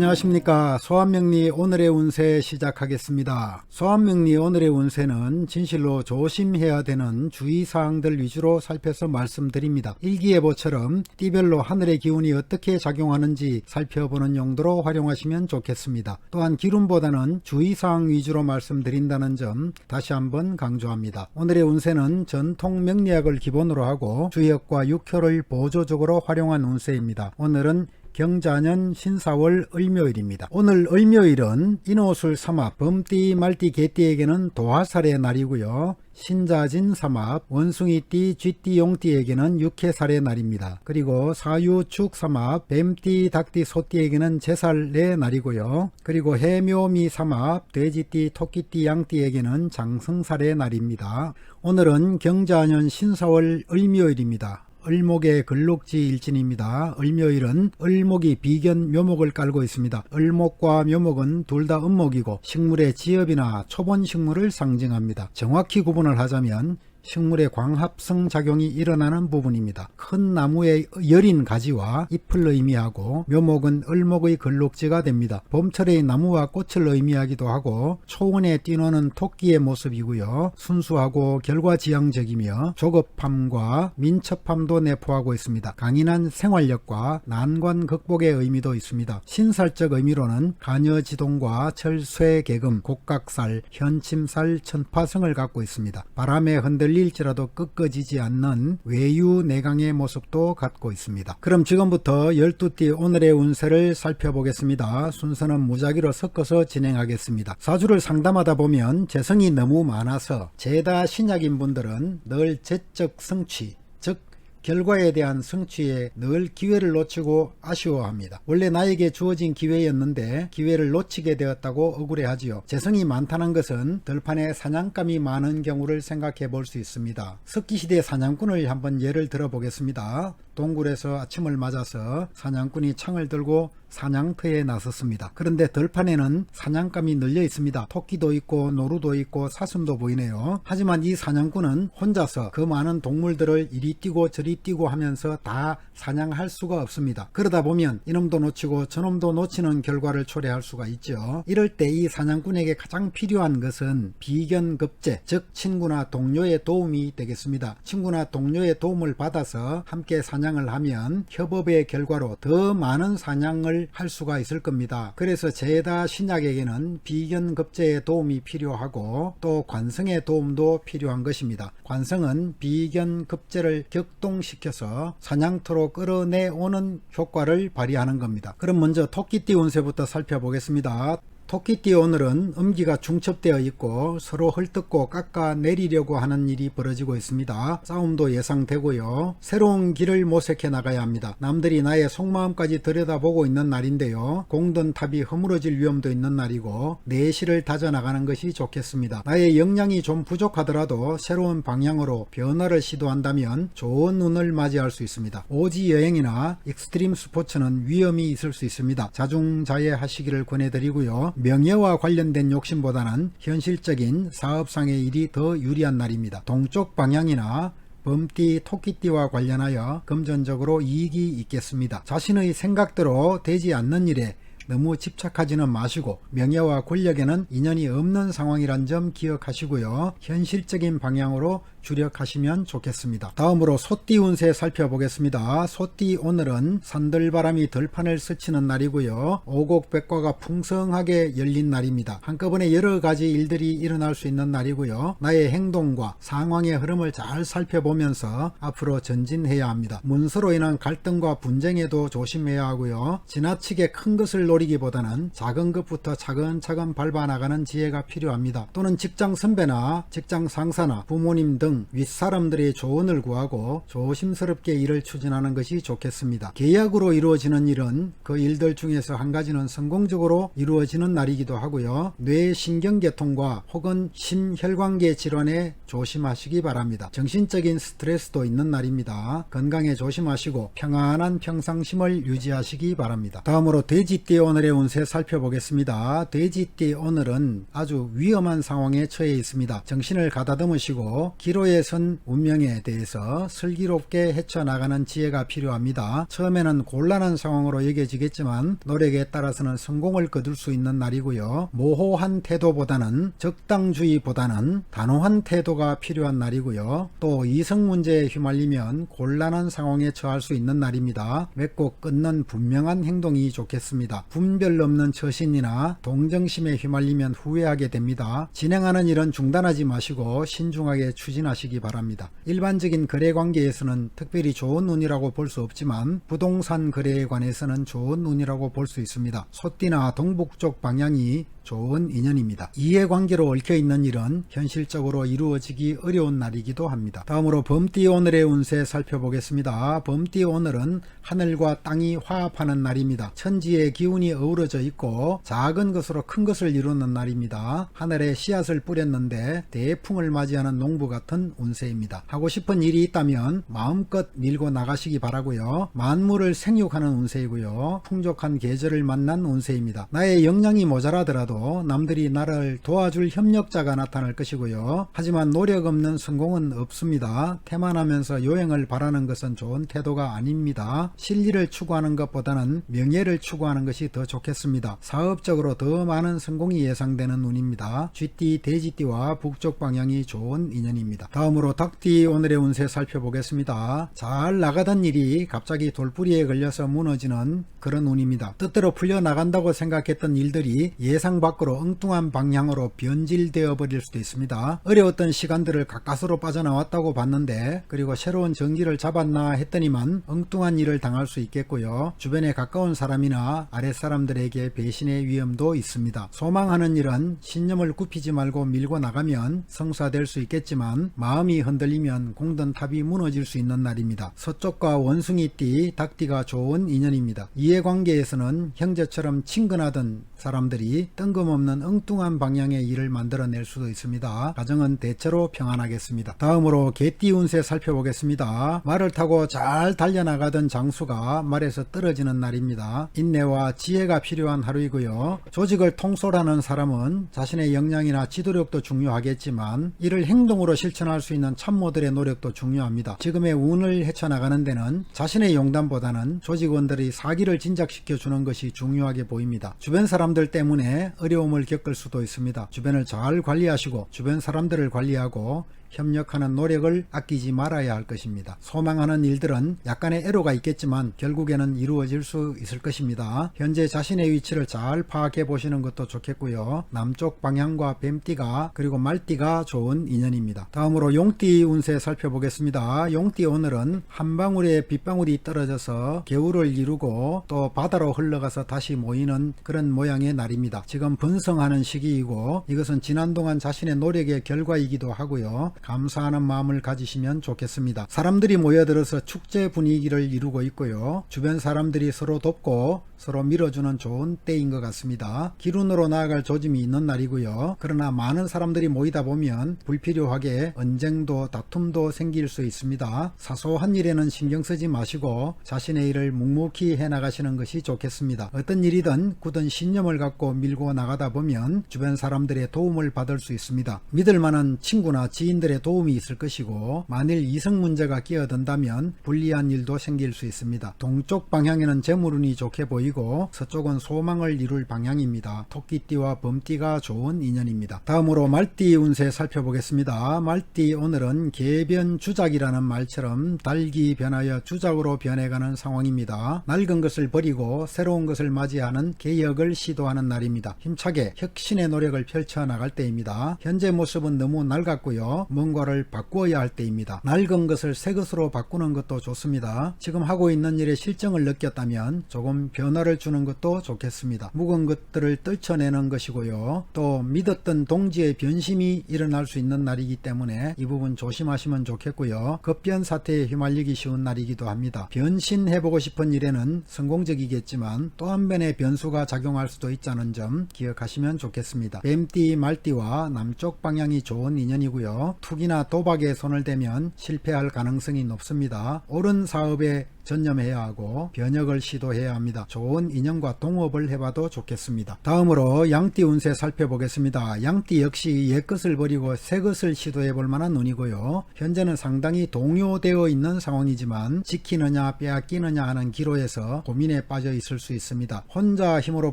안녕하십니까. 소환명리 오늘의 운세 시작하겠습니다. 소환명리 오늘의 운세는 진실로 조심해야 되는 주의사항들 위주로 살펴서 말씀드립니다. 일기예보처럼 띠별로 하늘의 기운이 어떻게 작용하는지 살펴보는 용도로 활용하시면 좋겠습니다. 또한 기름보다는 주의사항 위주로 말씀드린다는 점 다시 한번 강조합니다. 오늘의 운세는 전통 명리학을 기본으로 하고 주역과 육효를 보조적으로 활용한 운세입니다. 오늘은 경자년 신사월 을묘일입니다. 오늘 을묘일은 인호술 삼합, 범띠, 말띠, 개띠에게는 도화살의 날이고요. 신자진 삼합, 원숭이띠, 쥐띠, 용띠에게는 육해살의 날입니다. 그리고 사유축 삼합, 뱀띠, 닭띠, 소띠에게는 제살의 날이고요. 그리고 해묘미 삼합, 돼지띠, 토끼띠, 양띠에게는 장성살의 날입니다. 오늘은 경자년 신사월 을묘일입니다. 을목의 글록지 일진입니다. 을묘일은 을목이 비견 묘목을 깔고 있습니다. 을목과 묘목은 둘 다 음목이고 식물의 지엽이나 초본 식물을 상징합니다. 정확히 구분을 하자면 식물의 광합성 작용이 일어나는 부분입니다. 큰 나무의 여린 가지와 잎을 의미하고 묘목은 을목의 글록지가 됩니다. 봄철의 나무와 꽃을 의미하기도 하고 초원에 뛰노는 토끼의 모습이고요. 순수하고 결과지향적이며 조급함과 민첩함도 내포하고 있습니다. 강인한 생활력과 난관 극복의 의미도 있습니다. 신살적 의미로는 가녀지동과 철쇠개금, 곡각살, 현침살, 천파성을 갖고 있습니다. 바람에 흔들 흔들릴지라도 꺾어지지 않는 외유 내강의 모습도 갖고 있습니다. 그럼 지금부터 12띠 오늘의 운세를 살펴보겠습니다. 순서는 무작위로 섞어서 진행하겠습니다. 사주를 상담하다 보면 재성이 너무 많아서 제다 신약인 분들은 늘 재적 성취, 즉 결과에 대한 성취에 늘 기회를 놓치고 아쉬워합니다. 원래 나에게 주어진 기회였는데 기회를 놓치게 되었다고 억울해하지요. 재성이 많다는 것은 들판에 사냥감이 많은 경우를 생각해 볼 수 있습니다. 석기시대 사냥꾼을 한번 예를 들어보겠습니다. 동굴에서 아침을 맞아서 사냥꾼이 창을 들고 사냥터에 나섰습니다. 그런데 들판에는 사냥감이 널려 있습니다. 토끼도 있고 노루도 있고 사슴도 보이네요. 하지만 이 사냥꾼은 혼자서 그 많은 동물들을 이리 뛰고 저리 뛰고 하면서 다 사냥할 수가 없습니다. 그러다 보면 이놈도 놓치고 저놈도 놓치는 결과를 초래할 수가 있죠. 이럴 때 이 사냥꾼에게 가장 필요한 것은 비견급제, 즉 친구나 동료의 도움이 되겠습니다. 친구나 동료의 도움을 받아서 함께 사냥 을 하면 협업의 결과로 더 많은 사냥을 할 수가 있을 겁니다. 그래서 제다 신약에게는 비견 급제의 도움이 필요하고 또 관성의 도움도 필요한 것입니다. 관성은 비견 급제를 격동시켜서 사냥터로 끌어내오는 효과를 발휘하는 겁니다. 그럼 먼저 토끼띠 운세부터 살펴보겠습니다. 토끼띠 오늘은 음기가 중첩되어 있고 서로 헐뜯고 깎아 내리려고 하는 일이 벌어지고 있습니다. 싸움도 예상되고요. 새로운 길을 모색해 나가야 합니다. 남들이 나의 속마음까지 들여다보고 있는 날인데요. 공든 탑이 허물어질 위험도 있는 날이고 내실을 다져나가는 것이 좋겠습니다. 나의 역량이 좀 부족하더라도 새로운 방향으로 변화를 시도한다면 좋은 운을 맞이할 수 있습니다. 오지 여행이나 익스트림 스포츠는 위험이 있을 수 있습니다. 자중자애하시기를 권해드리고요. 명예와 관련된 욕심보다는 현실적인 사업상의 일이 더 유리한 날입니다. 동쪽 방향이나 범띠, 토끼띠와 관련하여 금전적으로 이익이 있겠습니다. 자신의 생각대로 되지 않는 일에 너무 집착하지는 마시고 명예와 권력에는 인연이 없는 상황이란 점 기억하시고요. 현실적인 방향으로 주력하시면 좋겠습니다. 다음으로 소띠 운세 살펴보겠습니다. 소띠 오늘은 산들바람이 들판을 스치는 날이고요. 오곡백과가 풍성하게 열린 날입니다. 한꺼번에 여러 가지 일들이 일어날 수 있는 날이고요. 나의 행동과 상황의 흐름을 잘 살펴보면서 앞으로 전진해야 합니다. 문서로 인한 갈등과 분쟁에도 조심해야 하고요. 지나치게 큰 것을 노리기보다는 작은 것부터 차근차근 밟아 나가는 지혜가 필요합니다. 또는 직장 선배나 직장 상사나 부모님 등 윗사람들의 조언을 구하고 조심스럽게 일을 추진하는 것이 좋겠습니다. 계약으로 이루어지는 일은 그 일들 중에서 한 가지는 성공적으로 이루어지는 날이기도 하고요. 뇌 신경계통과 혹은 심혈관계 질환에 조심하시기 바랍니다. 정신적인 스트레스도 있는 날입니다. 건강에 조심하시고 평안한 평상심을 유지하시기 바랍니다. 다음으로 돼지띠 오늘의 운세 살펴보겠습니다. 돼지띠 오늘은 아주 위험한 상황에 처해 있습니다. 정신을 가다듬으시고 기록 기로에 선 운명에 대해서 슬기롭게 헤쳐나가는 지혜가 필요합니다. 처음에는 곤란한 상황으로 여겨지겠지만 노력에 따라서는 성공을 거둘 수 있는 날이고요. 모호한 태도보다는 적당주의보다는 단호한 태도가 필요한 날이고요. 또 이성 문제에 휘말리면 곤란한 상황에 처할 수 있는 날입니다. 맺고 끊는 분명한 행동이 좋겠습니다. 분별 없는 처신이나 동정심에 휘말리면 후회하게 됩니다. 진행하는 일은 중단하지 마시고 신중하게 추진하시 기 바랍니다. 일반적인 거래 관계에서는 특별히 좋은 운이라고 볼 수 없지만 부동산 거래에 관해서는 좋은 운이라고 볼 수 있습니다. 소띠나 동북쪽 방향이 좋은 인연입니다. 이해관계로 얽혀있는 일은 현실적으로 이루어지기 어려운 날이기도 합니다. 다음으로 범띠 오늘의 운세 살펴보겠습니다. 범띠 오늘은 하늘과 땅이 화합하는 날입니다. 천지의 기운이 어우러져 있고 작은 것으로 큰 것을 이루는 날입니다. 하늘에 씨앗을 뿌렸는데 대풍을 맞이하는 농부 같은 운세입니다. 하고 싶은 일이 있다면 마음껏 밀고 나가시기 바라고요. 만물을 생육하는 운세이고요. 풍족한 계절을 만난 운세입니다. 나의 역량이 모자라더라도 남들이 나를 도와줄 협력자가 나타날 것이고요. 하지만 노력 없는 성공은 없습니다. 태만하면서 요행을 바라는 것은 좋은 태도가 아닙니다. 실리를 추구하는 것보다는 명예를 추구하는 것이 더 좋겠습니다. 사업적으로 더 많은 성공이 예상되는 운입니다. 쥐띠, 돼지띠와 북쪽 방향이 좋은 인연입니다. 다음으로 닭띠 오늘의 운세 살펴보겠습니다. 잘 나가던 일이 갑자기 돌뿌리에 걸려서 무너지는 그런 운입니다. 뜻대로 풀려나간다고 생각했던 일들이 예상 밖으로 엉뚱한 방향으로 변질되어 버릴 수도 있습니다. 어려웠던 시간들을 가까스로 빠져나왔다고 봤는데 그리고 새로운 전기를 잡았나 했더니만 엉뚱한 일을 당할 수 있겠고요. 주변에 가까운 사람이나 아랫사람들에게 배신의 위험도 있습니다. 소망하는 일은 신념을 굽히지 말고 밀고 나가면 성사될 수 있겠지만 마음이 흔들리면 공든 탑이 무너질 수 있는 날입니다. 서쪽과 원숭이띠, 닭띠가 좋은 인연입니다. 이해관계에서는 형제처럼 친근하던 사람들이 뜬금없는 엉뚱한 방향의 일을 만들어낼 수도 있습니다. 가정은 대체로 평안하겠습니다. 다음으로 개띠 운세 살펴보겠습니다. 말을 타고 잘 달려나가던 장수가 말에서 떨어지는 날입니다. 인내와 지혜가 필요한 하루이고요. 조직을 통솔하는 사람은 자신의 역량이나 지도력도 중요하겠지만 이를 행동으로 실천 할 수 있는 참모들의 노력도 중요합니다. 지금의 운을 헤쳐나가는 데는 자신의 용담보다는 조직원들이 사기를 진작시켜 주는 것이 중요하게 보입니다. 주변 사람들 때문에 어려움을 겪을 수도 있습니다. 주변을 잘 관리하시고 주변 사람들을 관리하고 협력하는 노력을 아끼지 말아야 할 것입니다. 소망하는 일들은 약간의 애로가 있겠지만 결국에는 이루어질 수 있을 것입니다. 현재 자신의 위치를 잘 파악해 보시는 것도 좋겠고요. 남쪽 방향과 뱀띠가 그리고 말띠가 좋은 인연입니다. 다음으로 용띠 운세 살펴보겠습니다. 용띠 오늘은 한 방울의 빗방울이 떨어져서 개울을 이루고 또 바다로 흘러가서 다시 모이는 그런 모양의 날입니다. 지금 분성하는 시기이고 이것은 지난 동안 자신의 노력의 결과이기도 하고요. 감사하는 마음을 가지시면 좋겠습니다. 사람들이 모여들어서 축제 분위기를 이루고 있고요. 주변 사람들이 서로 돕고 서로 밀어주는 좋은 때인 것 같습니다. 기run으로 나아갈 조짐이 있는 날이고요. 그러나 많은 사람들이 모이다 보면 불필요하게 언쟁도 다툼도 생길 수 있습니다. 사소한 일에는 신경 쓰지 마시고 자신의 일을 묵묵히 해나가시는 것이 좋겠습니다. 어떤 일이든 굳은 신념을 갖고 밀고 나가다 보면 주변 사람들의 도움을 받을 수 있습니다. 믿을 만한 친구나 지인들 의 도움이 있을 것이고 만일 이성 문제가 끼어든다면 불리한 일도 생길 수 있습니다. 동쪽 방향에는 재물운이 좋게 보이고 서쪽은 소망을 이룰 방향입니다. 토끼띠와 범띠가 좋은 인연입니다. 다음으로 말띠 운세 살펴보겠습니다. 말띠 오늘은 개변 주작이라는 말처럼 달기 변하여 주작으로 변해가는 상황입니다. 낡은 것을 버리고 새로운 것을 맞이하는 개혁을 시도하는 날입니다. 힘차게 혁신의 노력을 펼쳐 나갈 때입니다. 현재 모습은 너무 낡았고요. 뭔가를 바꾸어야 할 때입니다. 낡은 것을 새 것으로 바꾸는 것도 좋습니다. 지금 하고 있는 일에 실정을 느꼈다면 조금 변화를 주는 것도 좋겠습니다. 묵은 것들을 떨쳐내는 것이고요. 또 믿었던 동지의 변심이 일어날 수 있는 날이기 때문에 이 부분 조심하시면 좋겠고요. 급변 사태에 휘말리기 쉬운 날이기도 합니다. 변신해보고 싶은 일에는 성공적이겠지만 또 한 번의 변수가 작용할 수도 있다는 점 기억하시면 좋겠습니다. 뱀띠, 말띠와 남쪽 방향이 좋은 인연이고요. 투기나 도박에 손을 대면 실패할 가능성이 높습니다. 옳은 사업에 전념해야 하고 변혁을 시도해야 합니다. 좋은 인연과 동업을 해봐도 좋겠습니다. 다음으로 양띠 운세 살펴보겠습니다. 양띠 역시 옛것을 버리고 새것을 시도해 볼 만한 운이고요. 현재는 상당히 동요되어 있는 상황이지만 지키느냐 빼앗기느냐 하는 기로에서 고민에 빠져 있을 수 있습니다. 혼자 힘으로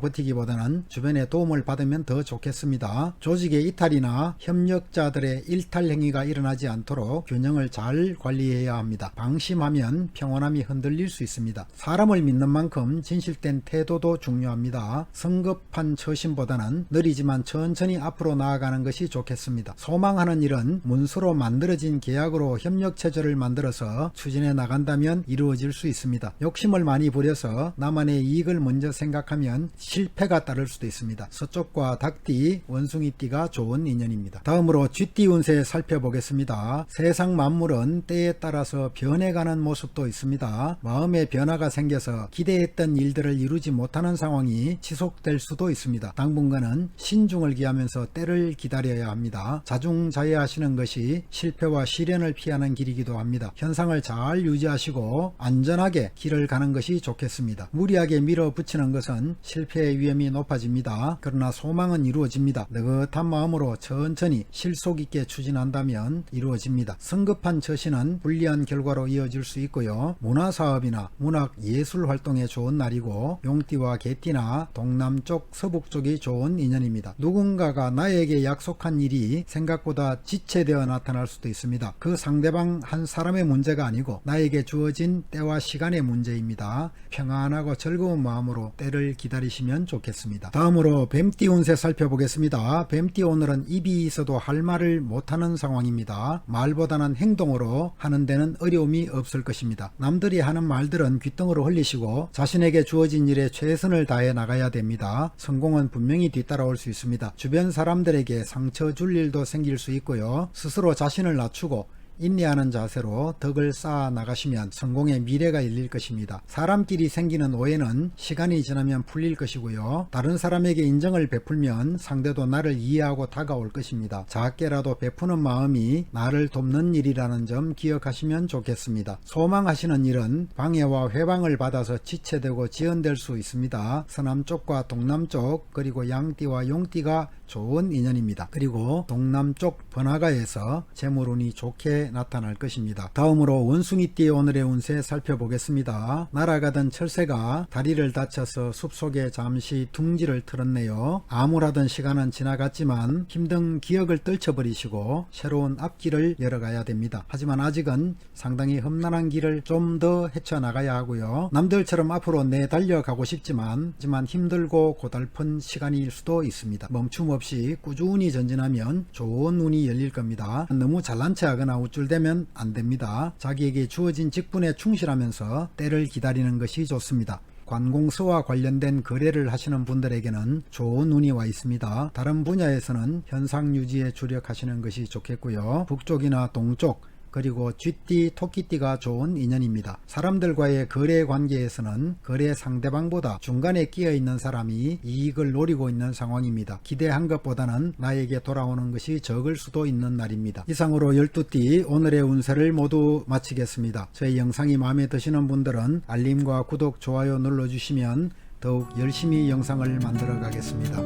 버티기보다는 주변의 도움을 받으면 더 좋겠습니다. 조직의 이탈이나 협력자들의 일탈 행위가 일어나지 않도록 균형을 잘 관리해야 합니다. 방심하면 평온함이 흔 들릴 수 있습니다. 사람을 믿는 만큼 진실된 태도도 중요합니다. 성급한 처신보다는 느리지만 천천히 앞으로 나아가는 것이 좋겠습니다. 소망하는 일은 문서로 만들어진 계약으로 협력 체제를 만들어서 추진해 나간다면 이루어질 수 있습니다. 욕심을 많이 부려서 나만의 이익을 먼저 생각하면 실패가 따를 수도 있습니다. 서쪽과 닭띠, 원숭이띠가 좋은 인연입니다. 다음으로 쥐띠 운세 살펴보겠습니다. 세상 만물은 때에 따라서 변해가는 모습도 있습니다. 마음의 변화가 생겨서 기대했던 일들을 이루지 못하는 상황이 지속될 수도 있습니다. 당분간은 신중을 기하면서 때를 기다려야 합니다. 자중자애하시는 것이 실패와 시련을 피하는 길이기도 합니다. 현상을 잘 유지하시고 안전하게 길을 가는 것이 좋겠습니다. 무리하게 밀어붙이는 것은 실패의 위험이 높아집니다. 그러나 소망은 이루어집니다. 느긋한 마음으로 천천히 실속 있게 추진한다면 이루어집니다. 성급한 처신은 불리한 결과로 이어질 수 있고요. 문화 사업이나 문학 예술 활동에 좋은 날이고 용띠와 개띠나 동남쪽 서북쪽이 좋은 인연입니다. 누군가가 나에게 약속한 일이 생각보다 지체되어 나타날 수도 있습니다. 그 상대방 한 사람의 문제가 아니고 나에게 주어진 때와 시간의 문제입니다. 평안하고 즐거운 마음으로 때를 기다리시면 좋겠습니다. 다음으로 뱀띠 운세 살펴보겠습니다. 뱀띠 오늘은 입이 있어도 할 말을 못하는 상황입니다. 말보다는 행동으로 하는 데는 어려움이 없을 것입니다. 남들이 하는 말들은 귓등으로 흘리시고 자신에게 주어진 일에 최선을 다해 나가야 됩니다. 성공은 분명히 뒤따라올 수 있습니다. 주변 사람들에게 상처 줄 일도 생길 수 있고요. 스스로 자신을 낮추고 인내하는 자세로 덕을 쌓아 나가시면 성공의 미래가 열릴 것입니다. 사람끼리 생기는 오해는 시간이 지나면 풀릴 것이고요. 다른 사람에게 인정을 베풀면 상대도 나를 이해하고 다가올 것입니다. 작게라도 베푸는 마음이 나를 돕는 일이라는 점 기억하시면 좋겠습니다. 소망하시는 일은 방해와 회방을 받아서 지체되고 지연될 수 있습니다. 서남쪽과 동남쪽 그리고 양띠와 용띠가 좋은 인연입니다. 그리고 동남쪽 번화가에서 재물운이 좋게 나타날 것입니다. 다음으로 원숭이띠 오늘의 운세 살펴보겠습니다. 날아가던 철새가 다리를 다쳐서 숲속에 잠시 둥지를 틀었네요. 암울하던 시간은 지나갔지만 힘든 기억을 떨쳐버리시고 새로운 앞길을 열어가야 됩니다. 하지만 아직은 상당히 험난한 길을 좀 더 헤쳐나가야 하고요. 남들처럼 앞으로 내달려가고 싶지만 하지만 힘들고 고달픈 시간일 수도 있습니다. 멈춤 없이 꾸준히 전진하면 좋은 운이 열릴 겁니다. 너무 잘난 체하거나 우쭐 대면 안 됩니다. 자기에게 주어진 직분에 충실하면서 때를 기다리는 것이 좋습니다. 관공서와 관련된 거래를 하시는 분들에게는 좋은 운이 와 있습니다. 다른 분야에서는 현상 유지에 주력하시는 것이 좋겠고요. 북쪽이나 동쪽 그리고 쥐띠, 토끼띠가 좋은 인연입니다. 사람들과의 거래 관계에서는 거래 상대방보다 중간에 끼어 있는 사람이 이익을 노리고 있는 상황입니다. 기대한 것보다는 나에게 돌아오는 것이 적을 수도 있는 날입니다. 이상으로 12띠 오늘의 운세를 모두 마치겠습니다. 저희 영상이 마음에 드시는 분들은 알림과 구독, 좋아요 눌러주시면 더욱 열심히 영상을 만들어 가겠습니다.